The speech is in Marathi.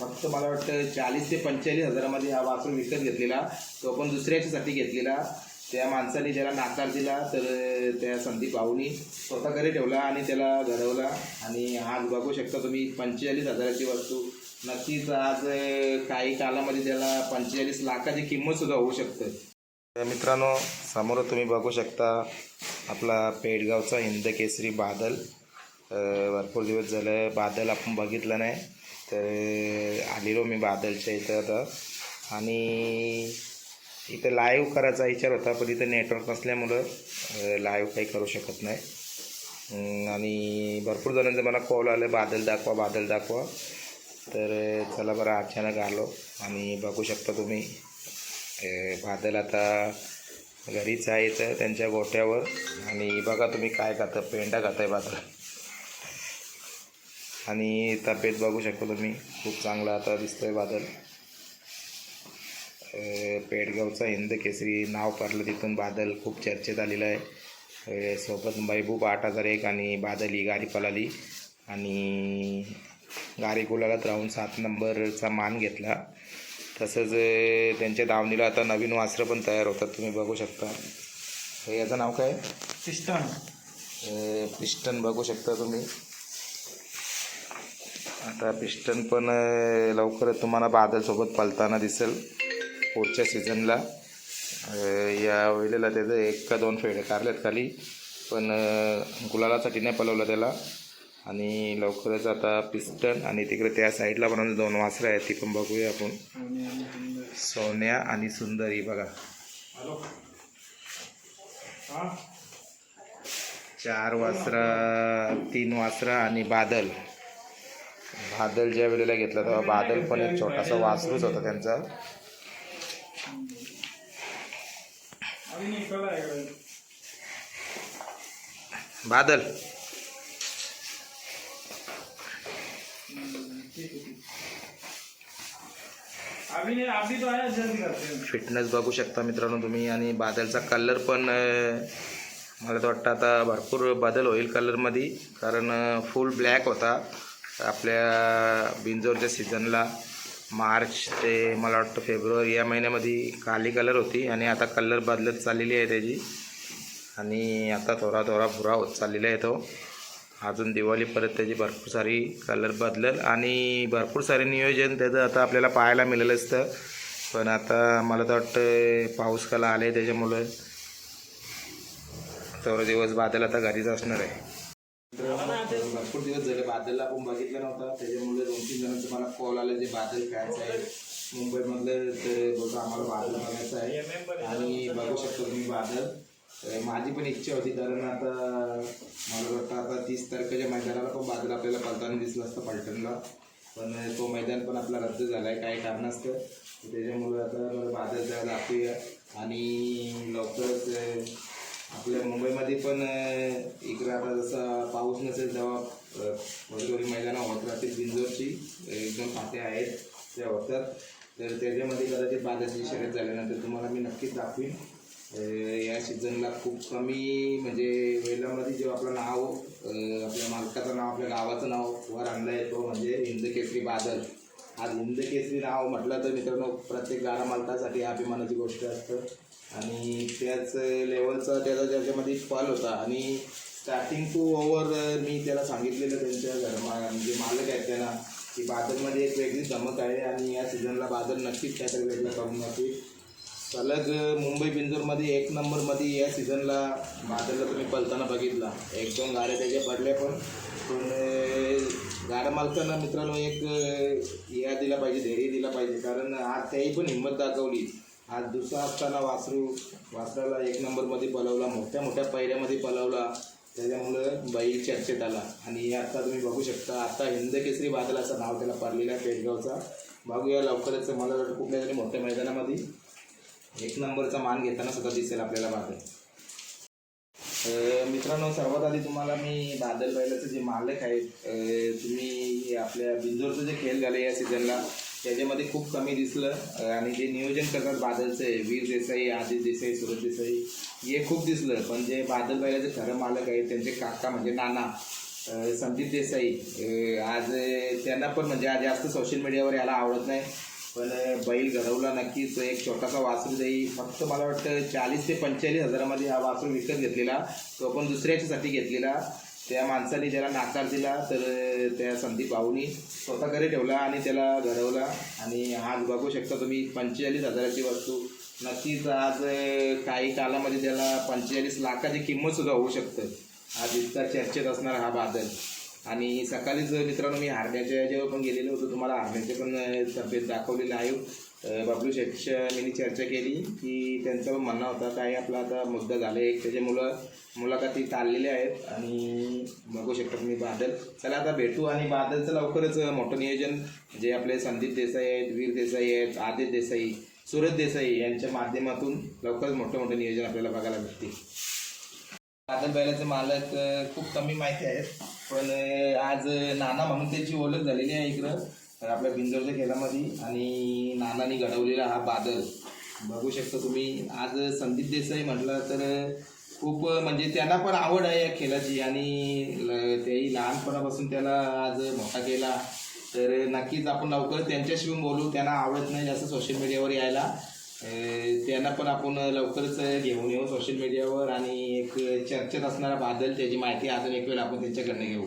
फक्त मला वाटतं चाळीस ते पंचेचाळीस हजारामध्ये हा वासरू विकत घेतलेला तो पण दुसऱ्याच्यासाठी घेतलेला. त्या माणसाने त्याला नाकार दिला तर त्या संदीप भाऊनी स्वतः घरी ठेवला आणि त्याला घडवला आणि आज बघू शकता तुम्ही पंचेचाळीस हजाराची वस्तू. नक्कीच आज काही कालामध्ये त्याला पंचेचाळीस लाखाची किंमतसुद्धा होऊ शकते. मित्रांनो समोर तुम्ही बघू शकता आपला पेडगावचा हिंद केसरी बादल भरपूर दिवस झालं बादल आपण बघितलं नाही. तर आलेलो मी बादलच्या इथं आता. आणि इथं लाईव्ह करायचा विचार होता पण इथं नेटवर्क नसल्यामुळं लाईव्ह काही करू शकत नाही. आणि भरपूर जणांचं मला कॉल आले बादल दाखवा बादल दाखवा. तर चला बरं अचानक आलो. आणि बघू शकता तुम्ही बादल आता घरीच आहे इथं त्यांच्या गोट्यावर. आणि बघा तुम्ही काय खातं पेंडा खाताय बादल. आणि तब्येत बघू शकता तुम्ही. खूप चांगला आता दिसतोय बादल. पेडगावचा हिंद केसरी नाव पडलं तिथून बादल. खूप चर्चेत आलेलं आहे. सोबत महबूब आठ हजार एक आणि बादल ही गाडी पळाली. आणि गाडी गुलालात राहून सात नंबरचा मान घेतला. तसंच त्यांच्या दावणीला आता नवीन वासरं पण तयार होतात. तुम्ही बघू शकता. याचं नाव काय? पिस्टन. पिस्टन बघू शकता तुम्ही. आता पिस्टन पण लवकर लवकरच तुम्हाला बादलसोबत पलताना दिसेल. पुढच्या सीझनला या वेळेला त्याचं एक का दोन फेडे कारलेत खाली. पण गुलालासाठी नाही पलवलं त्याला. आणि लवकरच आता पिस्टन आणि तिकडे त्या साईडला पण दोन वासरं आहेत ती पण बघूया आपण. सोन्या आणि सुंदर ही बघा. चार वासरा तीन वासरा आणि बादल. बादल ज्या वेळेला घेतला तेव्हा बादल पण एक छोटासा वासरूच होता त्यांचा. बादल फिटनेस बघू शकता मित्रांनो तुम्ही आणि बादलचा कलर पण मला तर वाटतं आता भरपूर बदल होईल कलरमध्ये कारण फुल ब्लॅक होता. आपल्या बिंजोरच्या सीझनला मार्च ते मला वाटतं फेब्रुवारी या महिन्यामध्ये काली कलर होती आणि आता कलर बदलत चाललेली आहे त्याची. आणि आता थोडा थोडा भुरा होत चाललेला आहे तो. अजून दिवाळी परत त्याची भरपूर सारी कलर बदलल आणि भरपूर सारे नियोजन त्याचं आता आपल्याला पाहायला मिळेल असतं पण आता मला तर वाटतं पाऊस काला आले त्याच्यामुळं. थोडे दिवस बादल आता घरीच असणार आहे. बादलला आपण बघितलं नव्हता. त्याच्यामुळे दोन तीन जणांचं मला कॉल आले जे बादल खायचं आहे. मुंबईमधलं तर बघा आम्हाला बादल बघायचं आहे. आणि बघू शकतो तुम्ही बादल. माझी पण इच्छा होती कारण आता मला वाटतं आता तीस तारखेच्या मैदानाला पण बादल आपल्याला पलताना दिसलं असतं पलटणला. पण तो मैदान पण आपला रद्द झाला आहे काही कारणास्तव. त्याच्यामुळे आता मला बादल जायला दाखवूया आणि लवकरच आपल्या मुंबईमध्ये पण इकडे आता जसा पाऊस नसेल तेव्हा अं, वरवरी मैदानं होत राहतील बिंजोरची एकदम दोन फाटे आहेत त्या होतात तर त्याच्यामध्ये कदाचित बाजाची शर्यत झाल्यानंतर तुम्हाला मी नक्कीच दाखवीन. या सीझनला खूप कमी म्हणजे वेळामध्ये जेव्हा आपलं नाव आपल्या मालकाचं नाव आपल्या गावाचं नाव वर आणलं आहे तो म्हणजे हिंद केसरी बादल. आज हिंद केसरी नाव म्हटलं तर मित्रांनो प्रत्येक गाडा मालकासाठी अभिमानाची गोष्ट असतं. आणि त्याच लेवलचा त्याचा त्याच्यामध्ये फॉल होता. आणि स्टार्टिंग टू ओव्हर मी त्याला सांगितलेलं त्यांच्या घर म्हणजे मालक आहेत त्यांना की बादलमध्ये एक वेगळी धमक आहे आणि या सीझनला बादल नक्कीच काहीतरी वेगळं करून जाते सलग मुंबई बिंदूरमध्ये एक नंबरमध्ये या सीझनला बादलला तुम्ही पलताना बघितला. एक दोन गाड्या त्याच्या पडल्या पण. पण गाड्या मालकांना मित्रांनो एक या दिला पाहिजे धैर्य दिला पाहिजे. कारण आज त्याही पण हिंमत दाखवली. आज दुसरा असताना वासरू वासराला एक नंबरमध्ये पलवला मोठ्या मोठ्या पायऱ्यामध्ये पलवला त्याच्यामुळं बैल चर्चेत आला. आणि आता तुम्ही बघू शकता आता हिंदकेसरी बादल असं नाव त्याला पडलेलं आहे पेटगावचा बघूया लवकरच मला वाटतं कुठल्या तरी मोठ्या मैदानामध्ये एक नंबरचा मान घेताना सुद्धा दिसेल आपल्याला बादल. मित्रांनो सर्वात आधी तुम्हाला मी बादल बैलाचं जे मालक आहेत तुम्ही आपल्या बिंजोरचं जे खेळ झाले या सीझनला त्याच्यामध्ये खूप कमी दिसलं. आणि जे नियोजन करतात बादलचे वीर देसाई आदित्य देसाई सुरज देसाई हे खूप दिसलं. पण जे बादल बैलाचे खरं मालक आहेत त्यांचे काका म्हणजे नाना संदीप देसाई आज त्यांना पण म्हणजे आज जास्त सोशल मीडियावर याला आवडत नाही. पण बैल घडवला नक्कीच. एक छोटासा वासरू देई. फक्त मला वाटतं चाळीस ते पंचेचाळीस हजारामध्ये हा वासरू विकत घेतलेला. तो पण दुसऱ्याच्यासाठी घेतलेला. त्या माणसाने त्याला नाकार दिला तर त्या संदीप भाऊनी स्वतः घरी ठेवला आणि त्याला घडवला आणि आज बघू शकता तुम्ही पंचेचाळीस हजाराची वस्तू. नक्कीच आज काही कालामध्ये त्याला पंचेचाळीस लाखाची किंमतसुद्धा होऊ शकतं. आज इतका चर्चेत असणार हा बादल. आणि सकाळीच मित्रांनो मी हारण्याच्या याच्यावर पण गेलेलो होतो. तुम्हाला हारण्याचे पण तब्येत दाखवलेलं आहे. अं, शेठच्या मी चर्चा केली की त्यांचं पण म्हणणं होता काय आपला आता मुद्दा झाला एक. त्याचे मुलं मुलाखती चाललेले आहेत आणि बघू शकता मी बादल. चला आता भेटू आणि बादलचं लवकरच मोठं नियोजन. जे आपले संदीप देसाई आहेत वीर देसाई आहेत आदित्य देसाई सुरज देसाई यांच्या माध्यमातून लवकरच मोठं मोठं नियोजन आपल्याला बघायला भेटतील. बादल बैलाचे मालक खूप कमी माहिती आहेत. पण आज नाना म्हणून त्याची ओळख झालेली आहे इकडं. तर आपल्या बिंदोरच्या खेळामध्ये. आणि नानानी घडवलेला हा बादल. बघू शकता तुम्ही आज संदीप देसाई म्हटलं तर खूप म्हणजे त्यांना पण आवड आहे या खेळाची. आणि ल- तेही लहानपणापासून त्याला आज मोठा केला. तर नक्कीच आपण लवकर त्यांच्याशी बोलू. त्यांना आवडत नाही जास्त सोशल मीडियावर यायला. त्यांना पण आपण लवकरच घेऊन येऊ सोशल मीडियावर आणि एक चर्चेत असणारा बादल त्याची माहिती अजून एक वेळ आपण त्यांच्याकडनं घेऊ.